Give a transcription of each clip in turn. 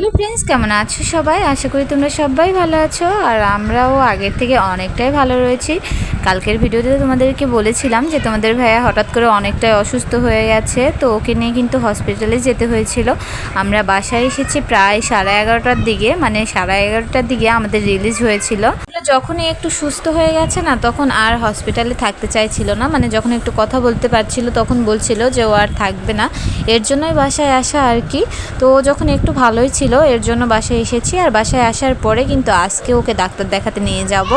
Hello friends, কেমন আছো সবাই? আশা করি তোমরা সবাই ভালো আছো, আর আমরাও আগের থেকে অনেকটাই ভালো রয়েছি। কালকের ভিডিওতে তোমাদেরকে বলেছিলাম যে তোমাদের ভাইয়া হঠাৎ করে অনেকটাই অসুস্থ হয়ে গেছে, তো ওকে নিয়ে কিন্তু হসপিটালে যেতে হয়েছিল। আমরা বাসায় এসেছি প্রায় সাড়ে এগারোটার দিকে মানে সাড়ে এগারোটার দিকে আমাদের রিলিজ হয়েছিল। যখনই একটু সুস্থ হয়ে গেছে না, তখন আর হসপিটালে থাকতে চাইছিল না। মানে যখন একটু কথা বলতে পারছিল, তখন বলছিল যে ও আর থাকবে না। এর জন্যই বাসায় আসা আর কি। তো ও যখন একটু ভালোই ছিল, এর জন্য বাসায় এসেছি। আর বাসায় আসার পরে কিন্তু আজকে ওকে ডাক্তার দেখাতে নিয়ে যাব।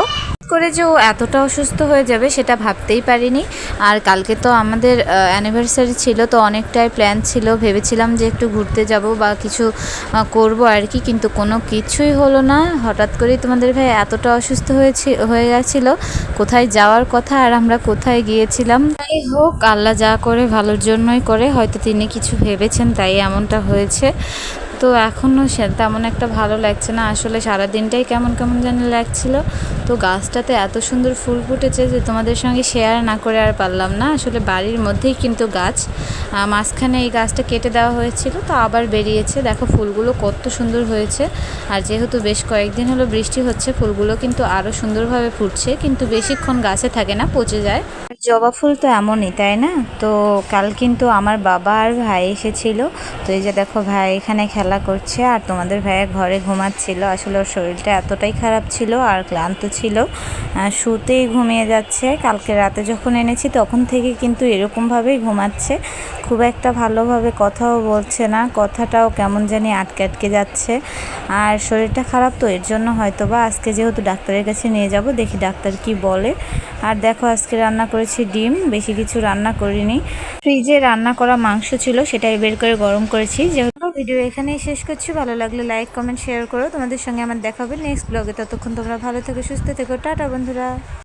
করে যে ও এতটা অসুস্থ হয়ে যাবে সেটা ভাবতেই পারিনি। আর কালকে তো আমাদের অ্যানিভার্সারি ছিল, তো অনেকটাই প্ল্যান ছিল। ভেবেছিলাম যে একটু ঘুরতে যাব বা কিছু করব আর কি, কিন্তু কোনো কিছুই হলো না। হঠাৎ করেই তোমাদের ভাই এতটা অসুস্থ হয়েছে, হয়ে গেছিল। কোথায় যাওয়ার কথা আর আমরা কোথায় গিয়েছিলাম? তাই হোক, আল্লাহ যা করে ভালোর জন্যই করে। হয়তো তিনি কিছু ভেবেছেন, তাই এমনটা হয়েছে। তো এখনও সে তেমন একটা ভালো লাগছে না। আসলে সারা দিনটাই কেমন কেমন যেন লাগছিল। তো গাছটাতে এত সুন্দর ফুল ফুটেছে যে তোমাদের সঙ্গে শেয়ার না করে আর পারলাম না। আসলে বাড়ির মধ্যেই কিন্তু গাছ। মাঝখানে এই গাছটা কেটে দেওয়া হয়েছিল, তো আবার বেরিয়েছে। দেখো ফুলগুলো কত সুন্দর হয়েছে। আর যেহেতু বেশ কয়েকদিন হলো বৃষ্টি হচ্ছে, ফুলগুলো কিন্তু আরও সুন্দরভাবে ফুটছে, কিন্তু বেশিক্ষণ গাছে থাকে না, পচে যায়। জবা ফুল তো এমনই, তাই না? তো কাল কিন্তু আমার বাবা আর ভাই এসেছিল। তো এই যে দেখো ভাই এখানে খেলা করছে আর তোমাদের ভাইয়া ঘরে ঘুমাচ্ছিল। আসলে ওর শরীরটা এতটাই খারাপ ছিল আর ক্লান্ত ছিল। শুতেই ঘুমিয়ে যাচ্ছে। কালকে রাতে যখন এনেছি তখন থেকে কিন্তু এরকমভাবেই ঘুমাচ্ছে। খুব একটা ভালোভাবে কথাও বলছে না। কথাটাও কেমন জানি আটকে আটকে যাচ্ছে। আর শরীরটা খারাপ তো, এর জন্য হয়তো বা আজকে যেহেতু ডাক্তারের কাছে নিয়ে যাব, দেখি ডাক্তার কি বলে। আর দেখো আজকে রান্না করেছি ডিম, বেশি কিছু রান্না করিনি। ফ্রিজে রান্না করা মাংস ছিল, সেটাই বের করে গরম করেছি। যেহেতু ভিডিও এখানেই শেষ করছি, ভালো লাগলে লাইক, কমেন্ট শেয়ার করো। তোমাদের সঙ্গে আমার দেখা হবে নেক্সট ব্লগে ততক্ষণ তোমরা ভালো থেকো, সুস্থ থেকো। টাটা বন্ধুরা।